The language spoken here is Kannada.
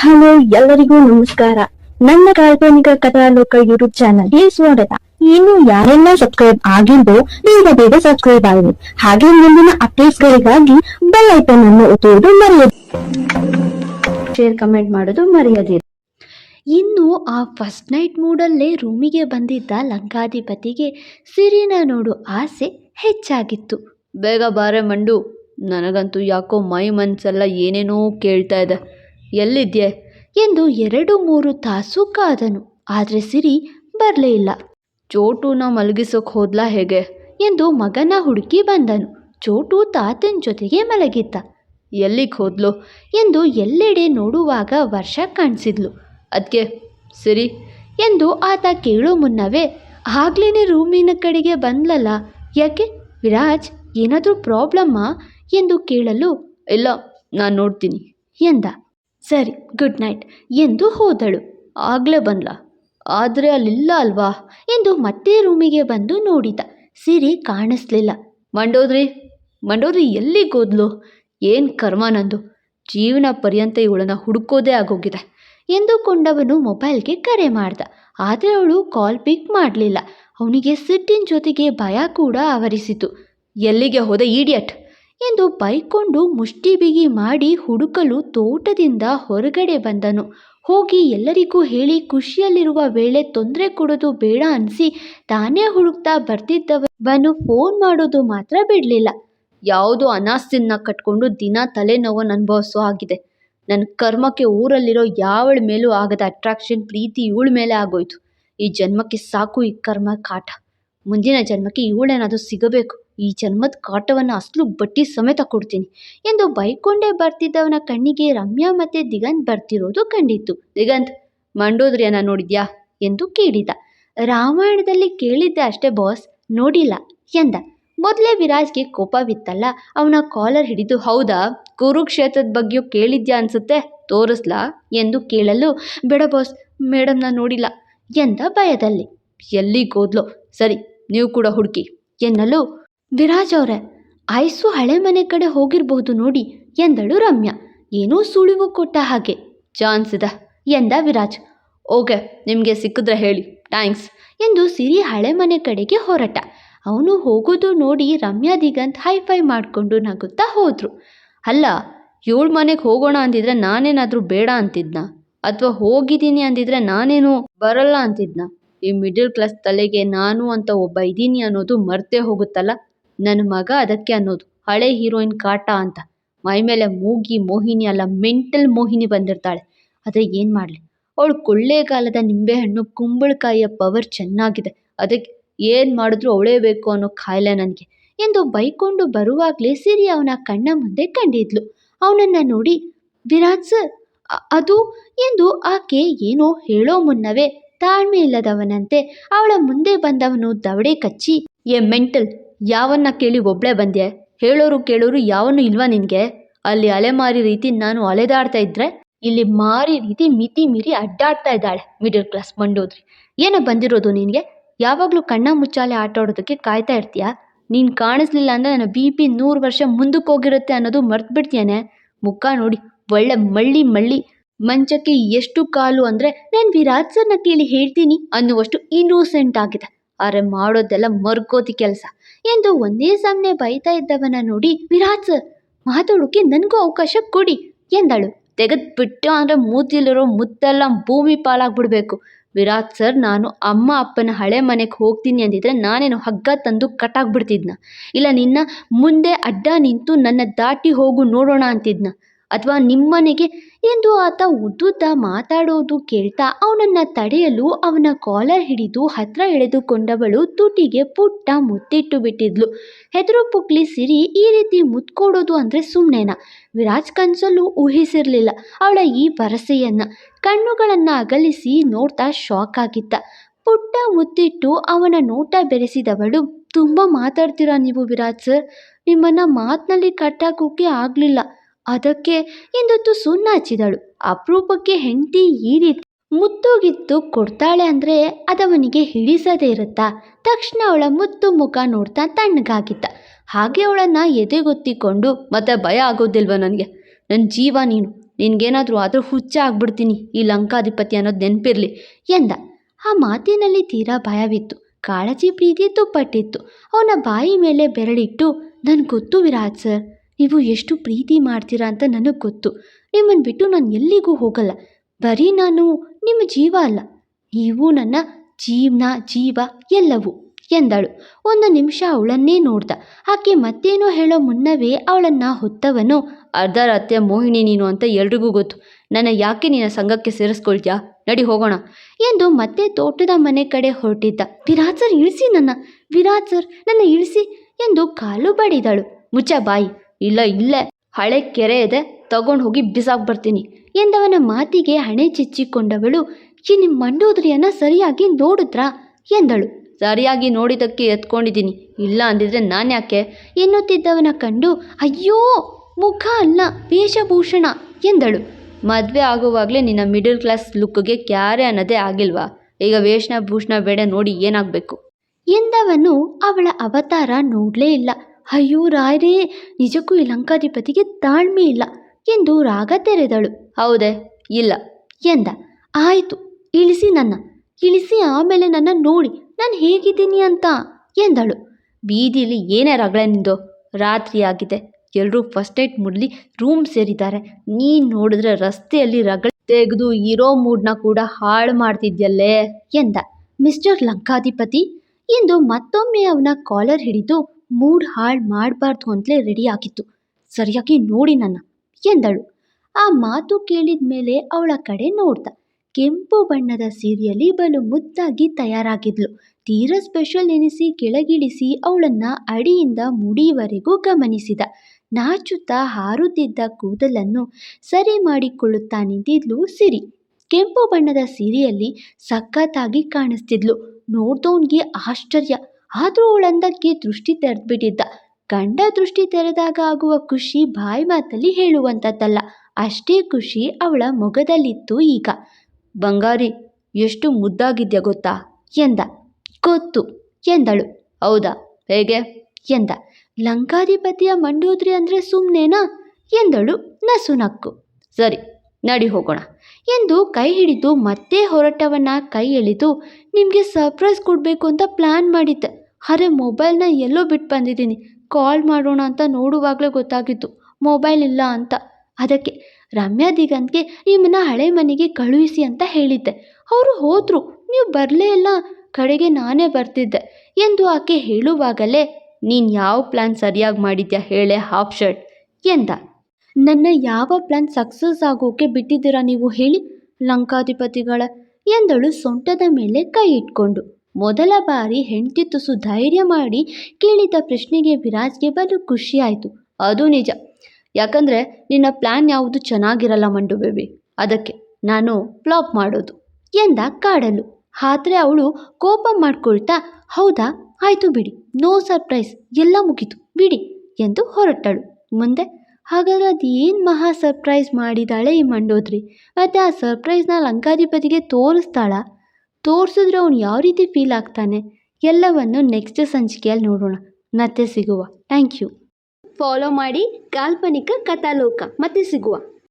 ಹಲೋ, ಎಲ್ಲರಿಗೂ ನಮಸ್ಕಾರ. ನನ್ನ ಕಾಲ್ಪನಿಕ ಕಥಾಲೋಕ ಯೂಟ್ಯೂಬ್ ಚಾನಲ್ಗೆ ಸ್ವಾಗತ. ಇನ್ನು ಯಾರೆಲ್ಲ ಸಬ್ಸ್ಕ್ರೈಬ್ ಆಗಿದ್ದು ಬೇಗ ಬೇಗ ಸಬ್ಸ್ಕ್ರೈಬ್ ಆಗಿ. ಹಾಗೆ ಮುಂದಿನ ಅಪ್ಡೇಟ್ಸ್ ಗಳಿಗಾಗಿ ಬೆಲ್ ಐಕನ್ ಅನ್ನು ಒತ್ತುವುದು ಮರೆಯದು ಶೇರ್ ಕಮೆಂಟ್ ಮಾಡೋದು ಮರೆಯದಿರಿ. ಇನ್ನು ಆ ಫಸ್ಟ್ ನೈಟ್ ಮೂಡಲ್ಲೇ ರೂಮಿಗೆ ಬಂದಿದ್ದ ಲಂಕಾಧಿಪತಿಗೆ ಸಿರಿನ ನೋಡು ಆಸೆ ಹೆಚ್ಚಾಗಿತ್ತು. ಬೇಗ ಬಾರೆ ಮಂಡು. ನನಗಂತೂ ಯಾಕೋ ಮೈ ಮನಸ್ಸೆಲ್ಲ ಏನೇನೋ ಕೇಳ್ತಾ ಇದೆ. ಎಲ್ಲಿದ್ಯೆ? ಎಂದು ಎರಡು ಮೂರು ತಾಸು ಕಾದನು. ಆದರೆ ಸಿರಿ ಬರಲೇ ಇಲ್ಲ. ಚೋಟುನ ಮಲಗಿಸೋಕೆ ಹೋದ್ಲಾ ಹೇಗೆ? ಎಂದು ಮಗನ ಹುಡುಕಿ ಬಂದನು. ಚೋಟು ತಾತನ ಜೊತೆಗೆ ಮಲಗಿದ್ದ. ಎಲ್ಲಿಗೆ ಹೋದ್ಲು? ಎಂದು ಎಲ್ಲೆಡೆ ನೋಡುವಾಗ ವರ್ಷ ಕಾಣಿಸಿದ್ಲು. ಅದಕ್ಕೆ ಸರಿ ಎಂದು ಆತ ಕೇಳೋ ಮುನ್ನವೇ ಆಗ್ಲೇ ರೂಮಿನ ಕಡೆಗೆ ಬಂದ್ಲಲ್ಲ? ಯಾಕೆ? ವಿರಾಜ್, ಏನಾದರೂ ಪ್ರಾಬ್ಲಮ್ಮಾ? ಎಂದು ಕೇಳಲು, ಇಲ್ಲ, ನಾನು ನೋಡ್ತೀನಿ, ಎಂದ. ಸರಿ, ಗುಡ್ ನೈಟ್ ಎಂದು ಹೋದಳು. ಆಗಲೇ ಬಂದ್ಲ. ಆದರೆ ಅಲ್ಲಿಲ್ಲ ಅಲ್ವಾ ಎಂದು ಮತ್ತೆ ರೂಮಿಗೆ ಬಂದು ನೋಡಿದ. ಸಿರಿ ಕಾಣಿಸ್ಲಿಲ್ಲ. ಮಂಡೋದ್ರಿ ಮಂಡೋದ್ರಿ ಎಲ್ಲಿಗೆ ಹೋದ್ಲು? ಏನು ಕರ್ಮ ನಂದು? ಜೀವನ ಪರ್ಯಂತ ಇವಳನ್ನು ಹುಡುಕೋದೇ ಆಗೋಗಿದೆ ಎಂದುಕೊಂಡವನು ಮೊಬೈಲ್ಗೆ ಕರೆ ಮಾಡ್ದ. ಆದರೆ ಅವಳು ಕಾಲ್ ಪಿಕ್ ಮಾಡಲಿಲ್ಲ. ಅವನಿಗೆ ಸಿಟ್ಟಿನ ಜೊತೆಗೆ ಭಯ ಕೂಡ ಆವರಿಸಿತು. ಎಲ್ಲಿಗೆ ಹೋದ, ಈಡಿಯಟ್? ಎಂದು ಬೈಕೊಂಡು ಮುಷ್ಟಿ ಬಿಗಿ ಮಾಡಿ ಹುಡುಕಲು ತೋಟದಿಂದ ಹೊರಗಡೆ ಬಂದನು. ಹೋಗಿ ಎಲ್ಲರಿಗೂ ಹೇಳಿ ಖುಷಿಯಲ್ಲಿರುವ ವೇಳೆ ತೊಂದರೆ ಕೊಡೋದು ಬೇಡ ಅನಿಸಿ ತಾನೇ ಹುಡುಕ್ತಾ ಬರ್ತಿದ್ದವನು ಫೋನ್ ಮಾಡೋದು ಮಾತ್ರ ಬಿಡಲಿಲ್ಲ. ಯಾವುದೋ ಅನಾಸ್ತಿನ ಕಟ್ಕೊಂಡು ದಿನ ತಲೆನೋವನ್ನು ಅನುಭವಿಸೋ ಆಗಿದೆ ನನ್ನ ಕರ್ಮಕ್ಕೆ ಊರಲ್ಲಿರೋ ಯಾವಳ ಮೇಲೂ ಆಗದ ಅಟ್ರಾಕ್ಷನ್ ಪ್ರೀತಿ ಇವಳ ಮೇಲೆ ಆಗೋಯ್ತು. ಈ ಜನ್ಮಕ್ಕೆ ಸಾಕು ಈ ಕರ್ಮ ಕಾಟ. ಮುಂದಿನ ಜನ್ಮಕ್ಕೆ ಇವಳೇನಾದರೂ ಸಿಗಬೇಕು. ಈ ಜನ್ಮದ ಕಾಟವನ್ನು ಅಸಲು ಬಟ್ಟಿ ಸಮೇತ ಕೊಡ್ತೀನಿ ಎಂದು ಬೈಕೊಂಡೇ ಬರ್ತಿದ್ದವನ ಕಣ್ಣಿಗೆ ರಮ್ಯಾ ಮತ್ತೆ ದಿಗಂತ್ ಬರ್ತಿರೋದು ಕಂಡಿತ್ತು. ದಿಗಂತ್ ಮಂಡೋದ್ರಿಯನ್ನ ನೋಡಿದ್ಯಾ? ಎಂದು ಕೇಳಿದ. ರಾಮಾಯಣದಲ್ಲಿ ಕೇಳಿದ್ದೆ ಅಷ್ಟೇ ಬಾಸ್, ನೋಡಿಲ್ಲ ಎಂದ. ಮೊದಲೇ ವಿರಾಜ್ಗೆ ಕೋಪವಿತ್ತಲ್ಲ, ಅವನ ಕಾಲರ್ ಹಿಡಿದು, ಹೌದಾ? ಕುರುಕ್ಷೇತ್ರದ ಬಗ್ಗೆಯೂ ಕೇಳಿದ್ಯಾ ಅನ್ಸುತ್ತೆ? ತೋರಿಸ್ಲಾ? ಎಂದು ಕೇಳಲು, ಬೇಡ ಬಾಸ್, ಮೇಡಮ್ನ ನೋಡಿಲ್ಲ ಎಂದ ಭಯದಲ್ಲಿ ಎಲ್ಲಿಗೆ ಹೋದ್ಲೋ? ಸರಿ, ನೀವು ಕೂಡ ಹುಡುಕಿ, ಎನ್ನಲು ವಿರಾಜ್ ಅವರೇ, ಐಸು ಹಳೆ ಮನೆ ಕಡೆ ಹೋಗಿರಬಹುದು ನೋಡಿ ಎಂದಳು ರಮ್ಯಾ. ಏನೋ ಸುಳಿವು ಕೊಟ್ಟ ಹಾಗೆ. ಚಾನ್ಸ್ ಇದೆ ಎಂದ ವಿರಾಜ್. ಓಕೆ, ನಿಮಗೆ ಸಿಕ್ಕಿದ್ರೆ ಹೇಳಿ. ಥ್ಯಾಂಕ್ಸ್ ಎಂದು ಸಿರಿ ಹಳೆ ಮನೆ ಕಡೆಗೆ ಹೊರಟ. ಅವನು ಹೋಗೋದು ನೋಡಿ ರಮ್ಯಾ ದಿಗಂತ್ ಹೈಫೈ ಮಾಡಿಕೊಂಡು ನಗುತ್ತಾ ಹೋದ್ರು. ಅಲ್ಲ ಏಳು ಮನೆಗೆ ಹೋಗೋಣ ಅಂದಿದ್ರೆ ನಾನೇನಾದರೂ ಬೇಡ ಅಂತಿದ್ನ? ಅಥವಾ ಹೋಗಿದ್ದೀನಿ ಅಂದಿದ್ರೆ ನಾನೇನು ಬರಲ್ಲ ಅಂತಿದ್ನ? ಈ ಮಿಡಲ್ ಕ್ಲಾಸ್ ತಲೆಗೆ ನಾನು ಅಂತ ಒಬ್ಬ ಇದ್ದೀನಿ ಅನ್ನೋದು ಮರ್ತೇ ಹೋಗುತ್ತಲ್ಲ? ನನ್ನ ಮಗ ಅದಕ್ಕೆ ಅನ್ನೋದು. ಹಳೆ ಹೀರೋಯಿನ್ ಕಾಟ ಅಂತ. ಮೈ ಮೇಲೆ ಮೂಗಿ ಮೋಹಿನಿ ಅಲ್ಲ, ಮೆಂಟಲ್ ಮೋಹಿನಿ ಬಂದಿರ್ತಾಳೆ. ಆದರೆ ಏನು ಮಾಡಲಿ? ಅವಳು ಕೊಳ್ಳೇಗಾಲದ ನಿಂಬೆಹಣ್ಣು ಕುಂಬಳಕಾಯಿಯ ಪವರ್ ಚೆನ್ನಾಗಿದೆ. ಅದಕ್ಕೆ ಏನು ಮಾಡಿದ್ರು ಅವಳೇ ಬೇಕು ಅನ್ನೋ ಕಾಯಿಲೆ ನನಗೆ. ಎಂದು ಬೈಕೊಂಡು ಬರುವಾಗಲೇ ಸಿರಿ ಅವನ ಕಣ್ಣ ಮುಂದೆ ಕಂಡಿದ್ಲು. ಅವನನ್ನು ನೋಡಿ, ವಿರಾಜ್ ಸರ್ ಅದು? ಎಂದು ಆಕೆ ಏನೋ ಹೇಳೋ ಮುನ್ನವೇ ತಾಳ್ಮೆ ಇಲ್ಲದವನಂತೆ ಅವಳ ಮುಂದೆ ಬಂದವನು ದವಡೆ ಕಚ್ಚಿ ಎ ಮೆಂಟಲ್ ಯಾವನ್ನ ಕೇಳಿ ಒಬ್ಳೆ ಬಂದೆ? ಹೇಳೋರು ಕೇಳೋರು ಯಾವನು ಇಲ್ವಾ ನಿನಗೆ? ಅಲ್ಲಿ ಅಲೆಮಾರಿ ರೀತಿ ನಾನು ಅಲೆದಾಡ್ತಾ ಇದ್ರೆ ಇಲ್ಲಿ ಮಾರಿ ರೀತಿ ಮಿತಿ ಮೀರಿ ಅಡ್ಡಾಡ್ತಾ ಇದ್ದಾಳೆ ಮಿಡಲ್ ಕ್ಲಾಸ್ ಮಂಡೋದ್ರಿ. ಏನೋ ಬಂದಿರೋದು ನಿನಗೆ? ಯಾವಾಗಲೂ ಕಣ್ಣ ಮುಚ್ಚಾಲೆ ಆಟ ಆಡೋದಕ್ಕೆ ಕಾಯ್ತಾ ಇರ್ತೀಯ? ನೀನು ಕಾಣಿಸ್ಲಿಲ್ಲ ಅಂದರೆ ನನ್ನ ಬಿ ಪಿ ನೂರು ವರ್ಷ ಮುಂದಕ್ಕೆ ಹೋಗಿರುತ್ತೆ ಅನ್ನೋದು ಮರ್ತು ಬಿಡ್ತೀಯನೆ ಮುಖ ನೋಡಿ, ಒಳ್ಳೆ ಮಳ್ಳಿ ಮಳ್ಳಿ. ಮಂಚಕ್ಕೆ ಎಷ್ಟು ಕಾಲು ಅಂದರೆ ನಾನು ವಿರಾಜ್ ಸರ್ನ ಕೇಳಿ ಹೇಳ್ತೀನಿ ಅನ್ನುವಷ್ಟು ಇನ್ನೂಸೆಂಟ್ ಆಗಿದೆ. ಆದರೆ ಮಾಡೋದೆಲ್ಲ ಮರ್ಕೋತಿ ಕೆಲಸ. ಎಂದು ಒಂದೇ ಸಮನೆ ಬೈತಾ ಇದ್ದವನ ನೋಡಿ ಸರ್ ಮಾತಾಡೋಕೆ ನನಗೂ ಅವಕಾಶ ಕೊಡಿ ಎಂದಳು. ತೆಗೆದ್ಬಿಟ್ಟು ಅಂದರೆ ಮೂತಿಲಿರೋ ಮುತ್ತೆಲ್ಲ ಭೂಮಿ ಪಾಲಾಗ್ಬಿಡ್ಬೇಕು. ವಿರಾಟ್ ಸರ್, ನಾನು ಅಮ್ಮ ಅಪ್ಪನ ಹಳೆ ಮನೆಗೆ ಹೋಗ್ತೀನಿ ಅಂದಿದ್ರೆ ನಾನೇನು ಹಗ್ಗ ತಂದು ಕಟ್ಟಾಗ್ಬಿಡ್ತಿದ್ನ. ಇಲ್ಲ, ನಿನ್ನ ಮುಂದೆ ಅಡ್ಡ ನಿಂತು ನನ್ನ ದಾಟಿ ಹೋಗು ನೋಡೋಣ ಅಂತಿದ್ನ. ಅಥವಾ ನಿಮ್ಮನೆಗೆ ಎಂದು ಆತ ಉದ್ದುದ್ದ ಮಾತಾಡೋದು ಕೇಳ್ತಾ ಅವನನ್ನು ತಡೆಯಲು ಅವನ ಕಾಲರ್ ಹಿಡಿದು ಹತ್ರ ಎಳೆದುಕೊಂಡವಳು ತುಟಿಗೆ ಪುಟ್ಟ ಮುತ್ತಿಟ್ಟು ಬಿಟ್ಟಿದ್ಲು. ಹೆದರು ಪುಕ್ಲಿ ಸಿರಿ ಈ ರೀತಿ ಮುತ್ಕೊಡೋದು ಅಂದರೆ ಸುಮ್ಮನೆನಾ ವಿರಾಜ್ ಕನ್ಸಲ್ಲೂ ಊಹಿಸಿರಲಿಲ್ಲ ಅವಳ ಈ ಭರಸೆಯನ್ನು ಕಣ್ಣುಗಳನ್ನು ಅಗಲಿಸಿ ನೋಡ್ತಾ ಶಾಕ್ ಆಗಿದ್ದ. ಪುಟ್ಟ ಮುತ್ತಿಟ್ಟು ಅವನ ನೋಟ ಬೆರೆಸಿದವಳು, ತುಂಬ ಮಾತಾಡ್ತೀರಾ ನೀವು ವಿರಾಜ್ ಸರ್? ನಿಮ್ಮನ್ನು ಮಾತಿನಲ್ಲಿ ಕಟ್ಟಾಕೋಕೆ ಆಗಲಿಲ್ಲ. ಅದಕ್ಕೆ ಎಂದೊತ್ತು ಸುಣ್ಣಾಚಿದಳು ಅಪರೂಪಕ್ಕೆ ಹೆಂಡತಿ ಈ ರೀತಿ ಮುತ್ತುಗಿತ್ತು ಕೊಡ್ತಾಳೆ ಅಂದರೆ ಅದವನಿಗೆ ಹಿಡಿಸದೇ ಇರುತ್ತಾ. ತಕ್ಷಣ ಅವಳ ಮುತ್ತು ಮುಖ ನೋಡ್ತಾ ತಣ್ಣಗಾಗಿದ್ದ ಹಾಗೆ ಅವಳನ್ನು ಎದೆಗೊತ್ತಿಕೊಂಡು, ಮತ್ತೆ ಭಯ ಆಗೋದಿಲ್ವ ನನಗೆ? ನನ್ನ ಜೀವ ನೀನು. ನಿನಗೇನಾದರೂ ಆದರೂ ಹುಚ್ಚ ಆಗ್ಬಿಡ್ತೀನಿ. ಈ ಲಂಕಾಧಿಪತಿ ಅನ್ನೋದು ನೆನಪಿರಲಿ ಎಂದ. ಆ ಮಾತಿನಲ್ಲಿ ತೀರಾ ಭಯವಿತ್ತು. ಕಾಳಜಿ ಪ್ರೀತಿ ತುಪ್ಪಟ್ಟಿತ್ತು. ಅವನ ಬಾಯಿ ಮೇಲೆ ಬೆರಳಿಟ್ಟು ನನ್ಗೆ ಗೊತ್ತು ವಿರಾಜ್ ಸರ್. ನೀವು ಎಷ್ಟು ಪ್ರೀತಿ ಮಾಡ್ತೀರಾ ಅಂತ ನನಗೆ ಗೊತ್ತು. ನಿಮ್ಮನ್ನು ಬಿಟ್ಟು ನಾನು ಎಲ್ಲಿಗೂ ಹೋಗಲ್ಲ. ಬರೀ ನಾನು ನಿಮ್ಮ ಜೀವ ಅಲ್ಲ. ನೀವು ನನ್ನ ಜೀವನ, ಜೀವ ಎಲ್ಲವೂ ಎಂದಳು. ಒಂದು ನಿಮಿಷ ಅವಳನ್ನೇ ನೋಡ್ದ. ಆಕೆ ಮತ್ತೇನೋ ಹೇಳೋ ಮುನ್ನವೇ ಅವಳನ್ನು ಹೊತ್ತವನು ಅರ್ಧ ರಾತ್ರಿಯ ಮೋಹಿನಿ ನೀನು ಅಂತ ಎಲ್ರಿಗೂ ಗೊತ್ತು. ನನ್ನ ಯಾಕೆ ನಿನ್ನ ಸಂಘಕ್ಕೆ ಸೇರಿಸ್ಕೊಳ್ತೀಯಾ? ನಡಿ ಹೋಗೋಣ ಎಂದು ಮತ್ತೆ ತೋಟದ ಮನೆ ಕಡೆ ಹೊರಟಿದ್ದ. ವಿರಾಜ್ ಸರ್ ಇಳಿಸಿ ನನ್ನ. ವಿರಾಜ್ ಸರ್, ನನ್ನ ಇಳಿಸಿ ಎಂದು ಕಾಲು ಬಡಿದಳು. ಮುಚ್ಚ ಬಾಯಿ. ಇಲ್ಲ, ಇಲ್ಲೇ, ಹಳೆ ಕೆರೆ ಇದೆ, ತಗೊಂಡು ಹೋಗಿ ಬಿಸಾಕ್ ಬರ್ತೀನಿ ಎಂದವನ ಮಾತಿಗೆ ಹಣೆ ಚಿಚ್ಚಿಕೊಂಡವಳು, ಈ ನಿಮ್ಮ ಮಂಡೋದ್ರಿಯನ್ನ ಸರಿಯಾಗಿ ನೋಡಿದ್ರಾ ಎಂದಳು. ಸರಿಯಾಗಿ ನೋಡಿದ್ದಕ್ಕೆ ಎತ್ಕೊಂಡಿದ್ದೀನಿ, ಇಲ್ಲ ಅಂದಿದ್ರೆ ನಾನು ಯಾಕೆ? ಎನ್ನುತ್ತಿದ್ದವನ ಕಂಡು, ಅಯ್ಯೋ, ಮುಖ ಅಲ್ಲ, ವೇಷಭೂಷಣ ಎಂದಳು. ಮದುವೆ ಆಗುವಾಗಲೇ ನಿನ್ನ ಮಿಡಲ್ ಕ್ಲಾಸ್ ಲುಕ್ಗೆ ಕ್ಯಾರೆ ಅನ್ನೋದೇ ಆಗಿಲ್ವಾ? ಈಗ ವೇಷಣ ಭೂಷಣ ಬೇಡ ನೋಡಿ ಏನಾಗಬೇಕು? ಎಂದವನು ಅವಳ ಅವತಾರ ನೋಡಲೇ ಇಲ್ಲ. ಅಯ್ಯೋ ರಾಯರೇ, ನಿಜಕ್ಕೂ ಈ ಲಂಕಾಧಿಪತಿಗೆ ತಾಳ್ಮೆ ಇಲ್ಲ ಎಂದು ರಾಗ ತೆರೆದಳು. ಹೌದೇ? ಇಲ್ಲ, ಎಂದ. ಆಯಿತು, ಇಳಿಸಿ ನನ್ನ. ಇಳಿಸಿ ಆಮೇಲೆ ನನ್ನ ನೋಡಿ, ನಾನು ಹೇಗಿದ್ದೀನಿ ಅಂತ ಎಂದಳು. ಬೀದಿಲಿ ಏನೇ ರಗಳೆ ನಿಂದು. ರಾತ್ರಿ ಆಗಿದೆ. ಎಲ್ಲರೂ ಫಸ್ಟ್ ಏಡ್ ಮುಡ್ಲಿ ರೂಮ್ ಸೇರಿದ್ದಾರೆ. ನೀನು ನೋಡಿದ್ರೆ ರಸ್ತೆಯಲ್ಲಿ ರಗಳೆ ತೆಗೆದು ಇರೋ ಮೂಡ್ನ ಕೂಡ ಹಾಳು ಮಾಡ್ತಿದ್ಯಲ್ಲೇ ಎಂದ. ಮಿಸ್ಟರ್ ಲಂಕಾಧಿಪತಿ ಎಂದು ಮತ್ತೊಮ್ಮೆ ಅವನ ಕಾಲರ್ ಹಿಡಿದು ಮೂಡ್ ಹಾಳು ಮಾಡಬಾರ್ದು ಅಂತಲೇ ರೆಡಿ ಆಗಿತ್ತು. ಸರಿಯಾಗಿ ನೋಡಿ ನನ್ನ, ಎಂದಳು. ಆ ಮಾತು ಕೇಳಿದ ಮೇಲೆ ಅವಳ ಕಡೆ ನೋಡ್ದ. ಕೆಂಪು ಬಣ್ಣದ ಸೀರೆಯಲ್ಲಿ ಬಲು ಮುದ್ದಾಗಿ ತಯಾರಾಗಿದ್ಲು. ತೀರಾ ಸ್ಪೆಷಲ್ ಎನಿಸಿ ಕೆಳಗಿಳಿಸಿ ಅವಳನ್ನ ಅಡಿಯಿಂದ ಮುಡಿಯವರೆಗೂ ಗಮನಿಸಿದ. ನಾಚುತ್ತಾ ಹಾರುತ್ತಿದ್ದ ಕೂದಲನ್ನು ಸರಿ ಮಾಡಿಕೊಳ್ಳುತ್ತಾ ನಿಂತಿದ್ಲು ಸಿರಿ. ಕೆಂಪು ಬಣ್ಣದ ಸೀರೆಯಲ್ಲಿ ಸಖತ್ತಾಗಿ ಕಾಣಿಸ್ತಿದ್ಲು. ನೋಡ್ದವನ್ಗೆ ಆಶ್ಚರ್ಯ. ಆದರೂ ಅವಳಂದಕ್ಕೆ ದೃಷ್ಟಿ ತೆರೆದ್ಬಿಟ್ಟಿದ್ದ. ಗಂಡ ದೃಷ್ಟಿ ತೆರೆದಾಗ ಆಗುವ ಖುಷಿ ಬಾಯಿ ಮಾತಲ್ಲಿ ಹೇಳುವಂಥದ್ದಲ್ಲ ಅಷ್ಟೇ ಖುಷಿ ಅವಳ ಮೊಗದಲ್ಲಿತ್ತು ಈಗ. ಬಂಗಾರಿ, ಎಷ್ಟು ಮುದ್ದಾಗಿದ್ಯಾ ಗೊತ್ತಾ? ಎಂದ. ಗೊತ್ತು, ಎಂದಳು. ಹೌದಾ? ಹೇಗೆ? ಎಂದ. ಲಂಕಾಧಿಪತಿಯ ಮಂಡೋದ್ರಿ ಅಂದರೆ ಸುಮ್ಮನೆನಾ ಎಂದಳು ನಸುನಕ್ಕು. ಸರಿ, ನಡಿ ಹೋಗೋಣ. ಎಂದು ಕೈ ಹಿಡಿದು ಮತ್ತೆ ಹೊರಟವನ್ನ ಕೈ ಎಳೆದು, ನಿಮಗೆ ಸರ್ಪ್ರೈಸ್ ಕೊಡಬೇಕು ಅಂತ ಪ್ಲ್ಯಾನ್ ಮಾಡಿದ್ದೆ. ಅರೆ, ಮೊಬೈಲ್ನ ಎಲ್ಲೋ ಬಿಟ್ಟು ಬಂದಿದ್ದೀನಿ. ಕಾಲ್ ಮಾಡೋಣ ಅಂತ ನೋಡುವಾಗಲೇ ಗೊತ್ತಾಗಿದ್ದು ಮೊಬೈಲ್ ಇಲ್ಲ ಅಂತ. ಅದಕ್ಕೆ ರಮ್ಯಾ ದಿಗಂತ್ಗೆ ನಿಮ್ಮನ್ನ ಹಳೆ ಮನೆಗೆ ಕಳುಹಿಸಿ ಅಂತ ಹೇಳಿದ್ದೆ. ಅವರು ಹೋದರು. ನೀವು ಬರಲೇ ಇಲ್ಲ. ಕಡೆಗೆ ನಾನೇ ಬರ್ತಿದ್ದೆ ಎಂದು ಆಕೆ ಹೇಳುವಾಗಲೇ, ನೀನು ಯಾವ ಪ್ಲ್ಯಾನ್ ಸರಿಯಾಗಿ ಮಾಡಿದ್ಯಾ ಹೇಳೆ ಹಾಫ್ ಶರ್ಟ್ ಎಂದ. ನನ್ನ ಯಾವ ಪ್ಲ್ಯಾನ್ ಸಕ್ಸಸ್ ಆಗೋಕೆ ಬಿಟ್ಟಿದ್ದೀರಾ ನೀವು ಹೇಳಿ, ಲಂಕಾಧಿಪತಿಗಳ ಎಂದಳು ಸೊಂಟದ ಮೇಲೆ ಕೈ ಇಟ್ಕೊಂಡು. ಮೊದಲ ಬಾರಿ ಹೆಂಡತಿ ತುಸು ಧೈರ್ಯ ಮಾಡಿ ಕೇಳಿದ ಪ್ರಶ್ನೆಗೆ ವಿರಾಜ್ಗೆ ಬಲು ಖುಷಿಯಾಯಿತು. ಅದು ನಿಜ. ಯಾಕಂದರೆ ನಿನ್ನ ಪ್ಲ್ಯಾನ್ ಯಾವುದು ಚೆನ್ನಾಗಿರಲ್ಲ ಮಂಡು ಬೇಬಿ. ಅದಕ್ಕೆ ನಾನು ಫ್ಲಾಪ್ ಮಾಡೋದು, ಎಂದ ಕಾಡಲು. ಆದರೆ ಅವಳು ಕೋಪ ಮಾಡ್ಕೊಳ್ತಾ, ಹೌದಾ? ಆಯಿತು ಬಿಡಿ. No surprise. ಎಲ್ಲ ಮುಗೀತು. ಬಿಡಿ, ಎಂದು ಹೊರಟಳು. ಮುಂದೆ, ಹಾಗಾದ್ರೆ ಅದೇನು ಮಹಾ ಸರ್ಪ್ರೈಸ್ ಮಾಡಿದಾಳೆ ಈ ಮಂಡೋದ್ರಿ? ಮತ್ತು ಆ ಸರ್ಪ್ರೈಸ್ನ ಲಂಕಾಧಿಪತಿಗೆ ತೋರಿಸ್ತಾಳ? ತೋರಿಸಿದ್ರೆ ಅವನು ಯಾವ ರೀತಿ ಫೀಲ್ ಆಗ್ತಾನೆ? ಎಲ್ಲವನ್ನು ನೆಕ್ಸ್ಟ್ ಸಂಚಿಕೆಯಲ್ಲಿ ನೋಡೋಣ. ಮತ್ತೆ ಸಿಗುವ. ಥ್ಯಾಂಕ್ ಯು ಫಾಲೋ ಮಾಡಿ ಕಾಲ್ಪನಿಕ ಕಥಾಲೋಕ. ಮತ್ತೆ ಸಿಗುವ.